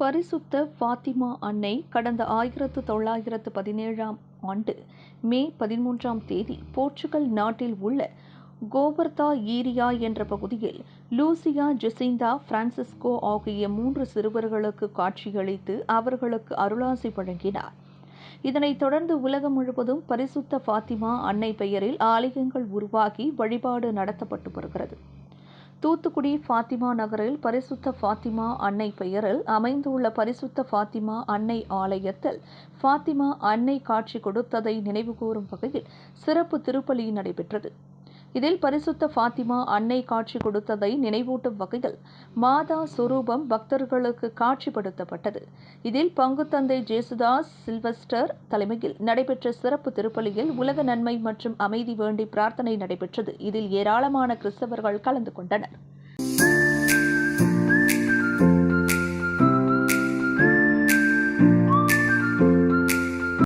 பரிசுத்த ஃபாத்திமா அன்னை கடந்த ஆயிரத்து தொள்ளாயிரத்து பதினேழாம் ஆண்டு மே பதிமூன்றாம் தேதி போர்ச்சுகல் நாட்டில் உள்ள கோபர்தா ஈரியா என்ற பகுதியில் லூசியா ஜெசிந்தா பிரான்சிஸ்கோ ஆகிய மூன்று சிறுவர்களுக்கு காட்சியளித்து அவர்களுக்கு அருளாசி வழங்கினார். இதனைத் தொடர்ந்து உலகம் முழுவதும் பரிசுத்த ஃபாத்திமா அன்னை பெயரில் ஆலயங்கள் உருவாகி வழிபாடு நடத்தப்பட்டு வருகிறது. தூத்துக்குடி ஃபாத்திமா நகரில் பரிசுத்த ஃபாத்திமா அன்னை பெயரில் அமைந்துள்ள பரிசுத்த ஃபாத்திமா அன்னை ஆலயத்தில் ஃபாத்திமா அன்னை காட்சி கொடுத்ததை நினைவுகூரும் வகையில் சிறப்பு திருப்பலி நடைபெற்றது. இதில் பரிசுத்த ஃபாத்திமா அன்னை காட்சி கொடுத்ததை நினைவூட்டும் வகையில் மாதா சுரூபம் பக்தர்களுக்கு காட்சிப்படுத்தப்பட்டது. இதில் பங்கு தந்தை ஜேசுதாஸ் சில்வஸ்டர் தலைமையில் நடைபெற்ற சிறப்பு திருப்பலியில் உலக நன்மை மற்றும் அமைதி வேண்டி பிரார்த்தனை நடைபெற்றது. இதில் ஏராளமான கிறிஸ்தவர்கள் கலந்து கொண்டனர்.